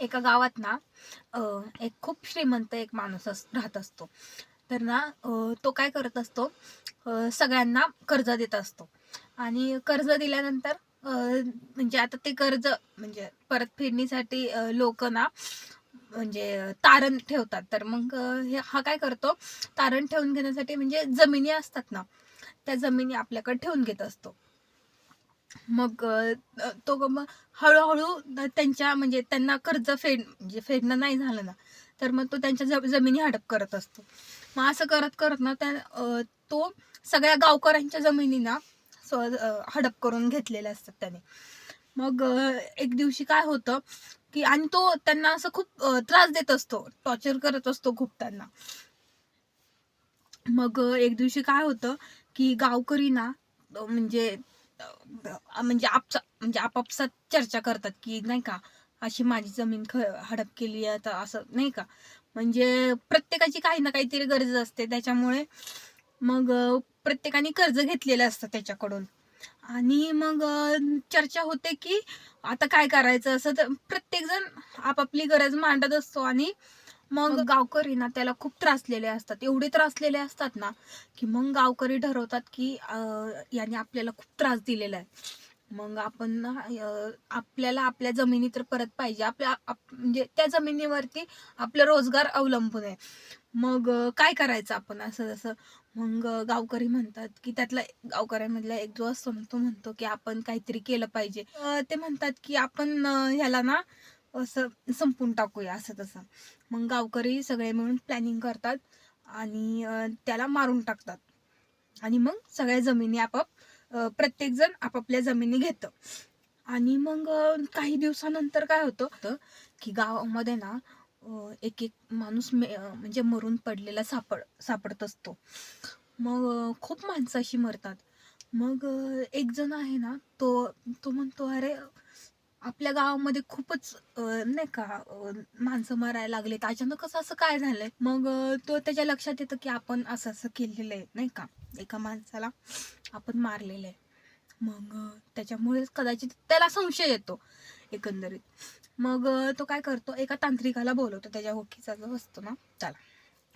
एका गावात ना एक खूप श्रीमंत एक माणूस अस राहत असतो. तर ना तो काय करत असतो सगळ्यांना कर्ज देत असतो. आणि कर्ज दिल्यानंतर म्हणजे आता ते कर्ज म्हणजे परतफेडणीसाठी लोक ना म्हणजे तारण ठेवतात. तर मग हे हा काय करतो तारण ठेवून घेण्यासाठी म्हणजे जमिनी असतात ना त्या जमिनी आपल्याकडे ठेवून घेत असतो. मग तो मग हळूहळू त्यांच्या म्हणजे त्यांना कर्ज फेड म्हणजे फेडणं नाही झालं ना तर मग तो त्यांच्या ज- जमिनी हडप करत असतो. मग असं करत करत ना त्या तो सगळ्या गावकऱ्यांच्या जमिनीना स्व हडप करून घेतलेल्या असतात त्याने. मग एक दिवशी काय होतं की आणि तो त्यांना असं खूप त्रास देत असतो टॉर्चर करत असतो खूप त्यांना. मग एक दिवशी काय होतं की गावकरी ना म्हणजे म्हणजे आपसा म्हणजे आपापसात चर्चा करतात की नाही का अशी माझी जमीन ख हडप केली आहे तर असं नाही का? म्हणजे प्रत्येकाची काही ना काहीतरी गरज असते. त्याच्यामुळे मग प्रत्येकाने कर्ज घेतलेलं असतं त्याच्याकडून. आणि मग चर्चा होते की आता काय करायचं? असं तर प्रत्येकजण आपापली गरज मांडत असतो आणि मग गावकरी ना त्याला खूप त्रासलेले असतात. एवढे त्रासलेले असतात ना की मग गावकरी ठरवतात की अं, याने आपल्याला खूप त्रास दिलेला आहे. मग आपण ना अं, आपल्याला आपल्या जमिनी तर परत पाहिजे. आपल्या आप- म्हणजे त्या जमिनीवरती आपला रोजगार अवलंबून आहे. मग अं, काय करायचं आपण? असं जसं मग अं, गावकरी म्हणतात की त्यातला गावकऱ्यांमधला एक जो असतो ना तो म्हणतो की आपण काहीतरी केलं पाहिजे. अं, ते म्हणतात की आपण अं, ह्याला ना असं संपून टाकूया असं तसं. मग गावकरी सगळे मिळून प्लॅनिंग करतात आणि त्याला मारून टाकतात. आणि मग सगळ्या जमिनी आपाप प्रत्येकजण आपापल्या जमिनी घेतं. आणि मग काही दिवसानंतर काय होतं की गावामध्ये ना एक एक माणूस मे म्हणजे मरून पडलेला सापड सापडत असतो. मग खूप माणसं अशी मरतात. मग एक जण आहे ना तो तो म्हणतो अरे आपल्या गावामध्ये खूपच नाही का माणसं मरायला लागलेत. अचानकच असं काय झालंय? मग तो त्याच्या लक्षात येतं की आपण असं असं केलेलं आहे नाही का? एका माणसाला आपण मारलेलं आहे. मग त्याच्यामुळेच कदाचित त्याला संशय येतो एकंदरीत. मग तो काय करतो? एका तांत्रिकाला बोलवतो. त्याच्या ओळखीचा जो असतो ना त्याला.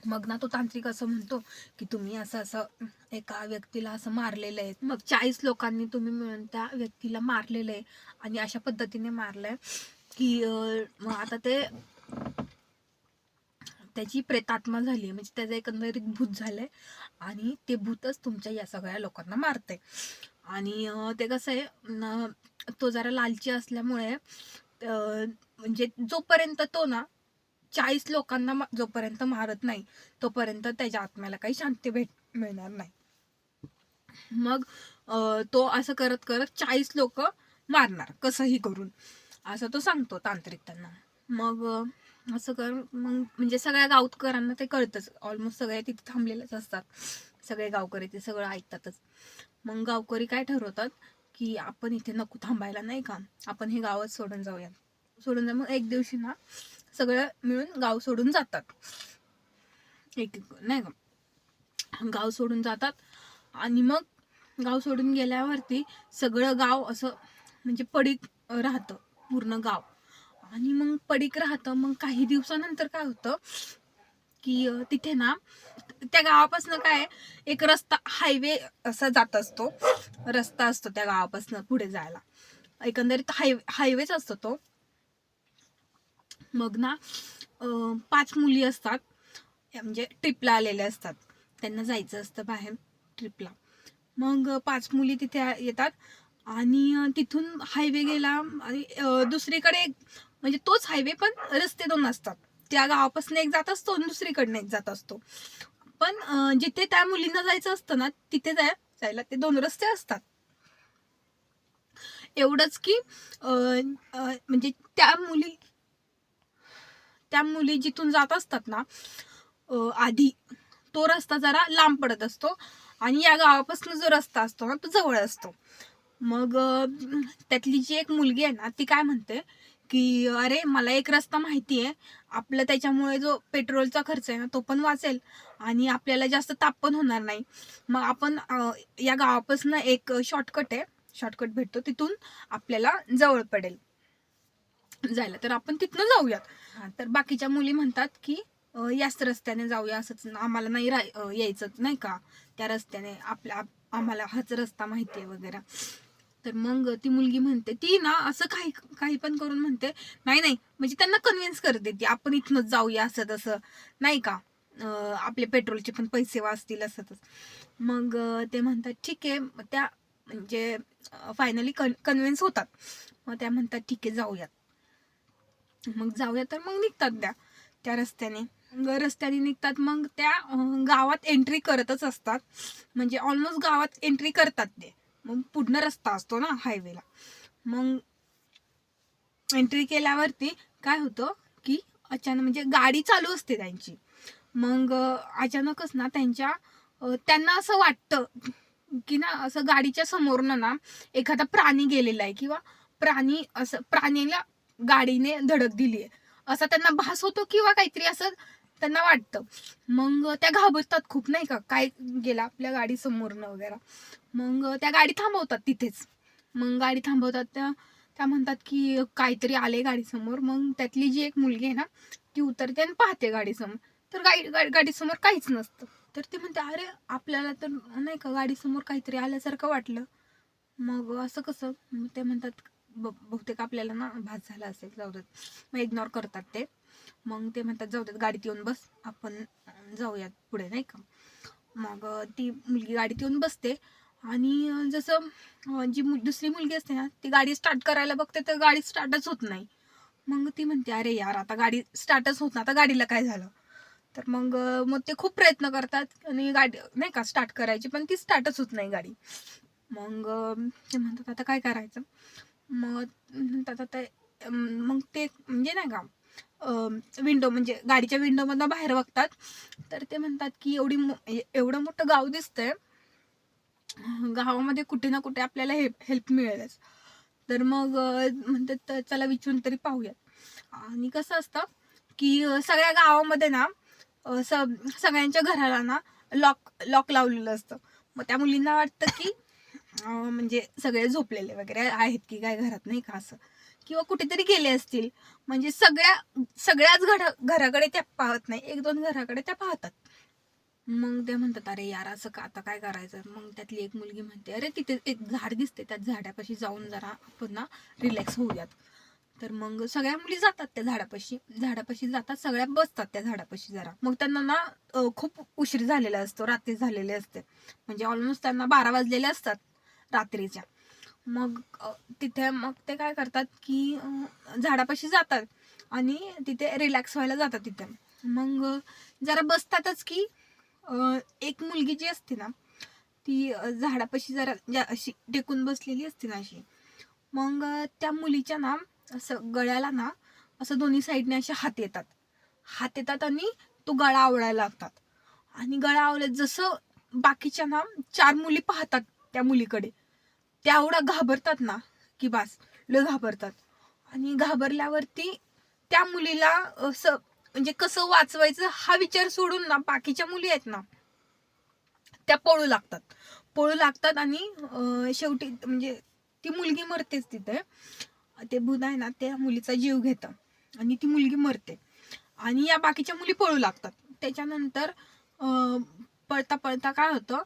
मग ना तो तांत्रिक असं म्हणतो की तुम्ही असं असं एका व्यक्तीला असं मारलेलं आहे. मग चाळीस लोकांनी तुम्ही मिळून त्या व्यक्तीला मारलेलं आहे. आणि अशा पद्धतीने मारलंय की मग आता ते त्याची प्रेतात्मा झाली म्हणजे त्याचं एकंदरीत भूत झालंय. आणि ते भूतच तुमच्या या सगळ्या लोकांना मारते आणि ते कसं आहे तो जरा लालची असल्यामुळे म्हणजे जोपर्यंत तो ना चाळीस लोकांना जोपर्यंत मारत नाही तोपर्यंत त्याच्या आत्म्याला काही शांती भेट मिळणार नाही. मग तो असं करत करत चाळीस लोक मारणार कसंही करून. असं तो सांगतो तांत्रिक त्यांना. मग असं कर मग म्हणजे सगळ्या गावकऱ्यांना ते कळतंच. ऑलमोस्ट सगळे तिथे थांबलेलेच असतात. सगळे गावकरी ते सगळं ऐकतातच. मग गावकरी काय ठरवतात की आपण इथे नको थांबायला नाही का? आपण हे गावच सोडून जाऊया सोडून जा मग एक दिवशी ना सगळं मिळून गाव सोडून जातात. एक एक नाही का? गाव सोडून जातात. आणि मग गाव सोडून गेल्यावरती सगळं गाव असं म्हणजे पडीक राहतं पूर्ण गाव. आणि मग पडीक राहतं. मग काही दिवसानंतर काय होतं की तिथे ना त्या गावापासनं काय एक रस्ता हायवे असा जात असतो. रस्ता असतो त्या गावापासनं पुढे जायला. एकंदरीत हाय हायवेच असतो तो. मग ना पाच मुली असतात. या म्हणजे ट्रिपला आलेल्या असतात. त्यांना जायचं असतं बाहेर ट्रिपला. मग पाच मुली तिथे येतात आणि तिथून हायवे गेला आणि दुसरीकडे म्हणजे तोच हायवे पण रस्ते दोन असतात. त्या गावापासून एक जात असतो आणि दुसरीकडनं एक जात असतो. पण जिथे त्या मुलींना जायचं असतं ना तिथे जाय जायला ते दोन रस्ते असतात. एवढंच की म्हणजे त्या मुली त्या मुली जिथून जात असतात ना आधी तो रस्ता जरा लांब पडत असतो आणि या गावापासून जो रस्ता असतो ना तो जवळ असतो. मग त्यातली जी एक मुलगी आहे ना ती काय म्हणते की अरे मला एक रस्ता माहिती आहे आपलं त्याच्यामुळे जो पेट्रोलचा खर्च आहे ना तो पण वाचेल आणि आपल्याला जास्त ताप पण होणार नाही. मग आपण या गावापासून एक शॉर्टकट आहे शॉर्टकट भेटतो तिथून आपल्याला जवळ पडेल. जायला तर आपण तिथनं जाऊयात. हा, तर बाकीच्या मुली म्हणतात की याच रस्त्याने जाऊया असंच. आम्हाला नाही राय यायचंच नाही का? त्या रस्त्याने आपल्या आम्हाला हाच रस्ता माहिती आहे वगैरे. तर मग ती मुलगी म्हणते ती ना असं काही काही पण करून म्हणते नाही नाही म्हणजे त्यांना कन्व्हिन्स करते ती आपण इथनंच जाऊया असं तसं नाही का? आपले पेट्रोलचे पण पैसे वाचतील असं तसं. मग ते म्हणतात ठीक आहे. मग त्या म्हणजे फायनली कन कन्व्हिन्स होतात. मग त्या म्हणतात ठीक आहे जाऊयात. मग जाऊया तर मग निघतात त्या त्या रस्त्याने. रस्त्याने निघतात मग त्या गावात एंट्री करतच असतात. म्हणजे ऑलमोस्ट गावात एंट्री करतात ते. मग पूर्ण रस्ता असतो ना हायवेला मग एंट्री केल्यावरती काय होतं की अचानक म्हणजे गाडी चालू असते त्यांची. मग अचानकच ना त्यांच्या त्यांना असं वाटतं की ना असं गाडीच्या समोरनं ना एखादा प्राणी गेलेला आहे किंवा प्राणी असं प्राणीला गाडीने धडक दिली आहे असा त्यांना भास होतो किंवा काहीतरी असं त्यांना वाटतं. मग त्या घाबरतात खूप नाही का? काय गेला आपल्या गाडी समोरनं वगैरे. मग त्या गाडी थांबवतात तिथेच. मग गाडी थांबवतात त्या त्या म्हणतात की काहीतरी आले गाडीसमोर. मग त्यातली जी एक मुलगी आहे ना ती उतरते आणि पाहते गाडीसमोर. तर गाडी गाडी गाडीसमोर काहीच नसतं. तर ते म्हणते अरे आपल्याला तर नाही का गाडीसमोर काहीतरी आल्यासारखं वाटलं. मग असं कसं? मग ते म्हणतात बहुतेक आपल्याला ना भास झाला असेल जाऊ देत मग इग्नोर करतात ते. मग ते म्हणतात जाऊ देत गाडीत येऊन बस. आपण जाऊयात पुढे नाही का? मग ती मुलगी गाडीत येऊन बसते. आणि जसं जी मु- दुसरी मुलगी असते ना ती गाडी स्टार्ट करायला बघते तर गाडी स्टार्टच होत नाही. मग ती म्हणते अरे यार आता गाडी स्टार्टच होत ना आता गाडीला काय झालं? तर मग मग ते खूप प्रयत्न करतात. आणि गाडी नाही का स्टार्ट करायची पण ती स्टार्टच होत नाही गाडी. मग ते म्हणतात आता काय करायचं? मग आता ते मग ते म्हणजे नाही का विंडो म्हणजे गाडीच्या विंडोमधनं बाहेर बघतात. तर ते म्हणतात की एवढी मो- एवढं मोठं गाव दिसतंय. गावामध्ये कुठे ना कुठे आपल्याला हे हेल्प मिळेलच. तर मग म्हणतात तर चला विचारून तरी पाहूयात. आणि कसं असतं की सगळ्या गावामध्ये ना स- सगळ्यांच्या घराला ना लॉक लॉक लावलेलं असतं. मग त्या मुलींना वाटतं की म्हणजे सगळे झोपलेले वगैरे आहेत की काय घरात नाही का असं. किंवा कुठेतरी गेले असतील. म्हणजे सगळ्या सगळ्याच घरा घराकडे त्या पाहत नाही. एक दोन घराकडे त्या पाहतात. मग ते म्हणतात अरे यार असं का आता काय करायचं? मग त्यातली एक मुलगी म्हणते अरे तिथे एक झाड दिसते त्या झाडापाशी जाऊन जरा आपण ना रिलॅक्स होऊयात. तर मग सगळ्या मुली जातात त्या झाडापाशी. झाडापाशी जातात सगळ्या बसतात त्या झाडापाशी जरा. मग त्यांना ना खूप उशीर झालेला असतो रात्री झालेले असते. म्हणजे ऑलमोस्ट त्यांना बारा वाजलेले असतात. रात्रीच्या. मग तिथे मग ते काय करतात की झाडापाशी जातात आणि तिथे रिलॅक्स व्हायला जातात तिथे. मग जरा बसतातच की एक मुलगी जी असते ना ती झाडापाशी जरा ज्या- अशी टेकून बसलेली असते ना अशी. मग त्या मुलीच्या ना असं गळ्याला ना असं दोन्ही साईडने असे हात येतात. हात येतात आणि तो गळा आवळायला लागतात आणि गळा आवळत जसं बाकीच्या ना चार मुली पाहतात त्या मुलीकडे. त्या एवढ्या घाबरतात ना की बास लय घाबरतात. आणि घाबरल्यावरती त्या मुलीला असं म्हणजे कसं वाचवायचं हा विचार सोडून ना बाकीच्या मुली आहेत ना त्या पळू लागतात. पळू लागतात आणि शेवटी म्हणजे ती मुलगी मरतेच तिथे. ते बुध आहे ना त्या मुलीचा जीव घेतं आणि ती मुलगी मरते. आणि या बाकीच्या मुली पळू लागतात. त्याच्यानंतर पळता पळता काय होतं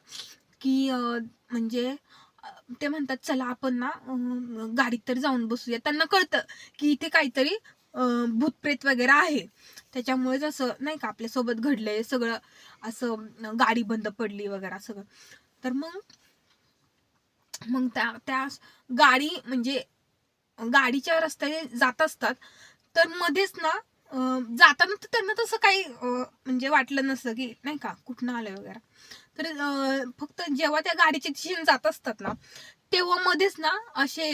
की म्हणजे ते म्हणतात चला आपण ना गाडीत तर जाऊन बसूया. त्यांना कळतं की इथे काहीतरी भूतप्रेत वगैरे आहे. त्याच्यामुळेच असं नाही का आपल्यासोबत घडलंय सगळं असं गाडी बंद पडली वगैरे सगळं तर मग मग त्या त्या गाडी म्हणजे गाडीच्या रस्त्याने जात असतात. तर मध्येच ना जाताना तर त्यांना तसं काही म्हणजे वाटलं नसतं की नाही का कुठनं आलंय वगैरे. तर फक्त जेव्हा त्या गाडीचे दिशेने जात असतात ना तेव्हा मध्येच ना असे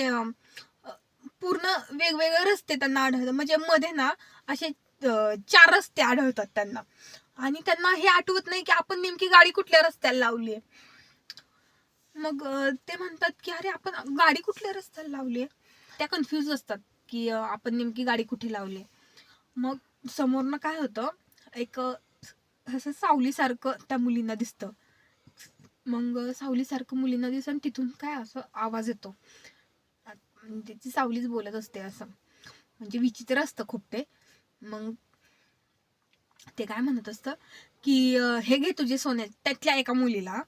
पूर्ण वेगवेगळे रस्ते त्यांना आढळतात. म्हणजे मध्ये ना असे चार रस्ते आढळतात त्यांना. आणि त्यांना हे आठवत नाही की आपण नेमकी गाडी कुठल्या रस्त्याला लावली मग ते म्हणतात की अरे आपण गाडी कुठल्या रस्त्याला लावली त्या कन्फ्यूज असतात की आपण नेमकी गाडी कुठे लावली मग समोरनं काय होतं एक असं सावलीसारखं त्या मुलींना दिसतं. मग सावलीसारखं मुलींना दिसतं तिथून काय असं आवाज येतो. त्याची म्हणजे ती सावलीच बोलत असते असं. म्हणजे विचित्र असतं खूप ते. मग ते काय म्हणत असतं की हे घे तुझे सोन्या त्यातल्या एका मुलीला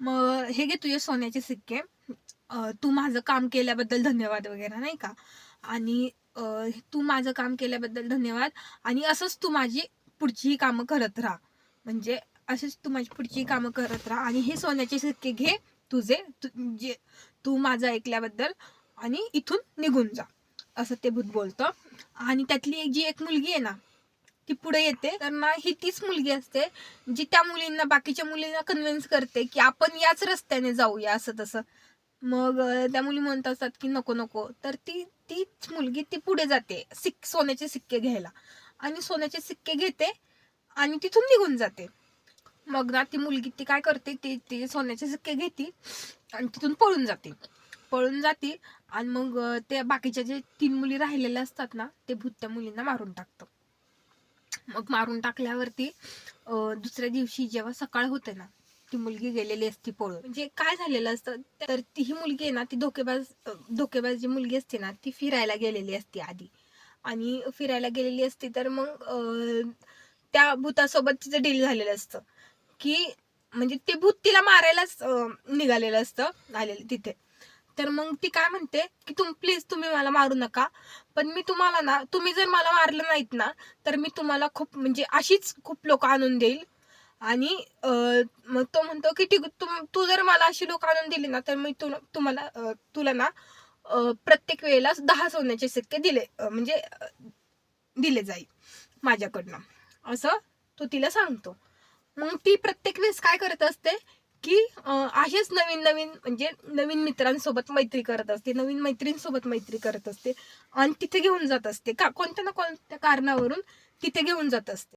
मग हे घे तुझे सोन्याचे सिक्के. तू माझं काम केल्याबद्दल धन्यवाद वगैरे नाही का? आणि तू माझं काम केल्याबद्दल धन्यवाद. आणि असंच तू माझी पुढचीही कामं करत राहा. म्हणजे असेच तू माझी पुढची कामं करत राहा आणि हे सोन्याचे सिक्के घे तुझे तू जे तू माझं ऐकल्याबद्दल आणि इथून निघून जा. असं ते भूत बोलतं. आणि त्यातली एक जी एक मुलगी आहे ना ती पुढे येते. तर ना ही तीच मुलगी असते जी त्या मुलींना बाकीच्या मुलींना कन्व्हिन्स करते की आपण याच रस्त्याने जाऊया असं तसं. मग त्या मुली म्हणत असतात की नको नको. तर ती तीच मुलगी ती पुढे जाते सिक सोन्याचे सिक्के घ्यायला. आणि सोन्याचे सिक्के घेते आणि तिथून निघून जाते. मग ना ती मुलगी ती काय करते ती ते सोन्याचे सिक्के घेते आणि तिथून पळून जाते. पळून जाते आणि मग ते त्या बाकीच्या जे तीन मुली राहिलेल्या असतात ना ते भूत त्या मुलींना मारून टाकतं. मग मारून टाकल्यावरती दुसऱ्या दिवशी जेव्हा सकाळ होते ना ती मुलगी गेलेली असती पळून. म्हणजे काय झालेलं असतं तर ती ही मुलगी आहे ना ती धोकेबाज धोकेबाज जी मुलगी असते ना ती फिरायला गेलेली असते आधी. आणि फिरायला गेलेली असती तर मग त्या भूतासोबत तिचं डील झालेलं असतं. की म्हणजे ते भूत तिला मारायलाच निघालेलं असतं आलेलं तिथे. तर मग ती काय म्हणते की तुम प्लीज तुम्ही मला मारू नका. पण मी तुम्हाला ना तुम्ही जर मला मारलं नाहीत ना तर मी तुम्हाला खूप म्हणजे अशीच खूप लोक आणून देईल. आणि मग तो म्हणतो की ठीक तुम तू जर मला अशी लोक आणून दिली ना तर मी तुला तुम्हाला तुला ना प्रत्येक वेळेला दहा सोन्याचे सिक्के दिले म्हणजे दिले जाईल माझ्याकडनं. असं तो तिला सांगतो. मग ती प्रत्येक वेळेस काय करत असते की आहेच नवीन नवीन म्हणजे नवीन मित्रांसोबत मैत्री करत असते नवीन मैत्रींसोबत मैत्री करत असते आणि तिथे घेऊन जात असते का? कोणत्या ना कोणत्या कारणावरून तिथे घेऊन जात असते.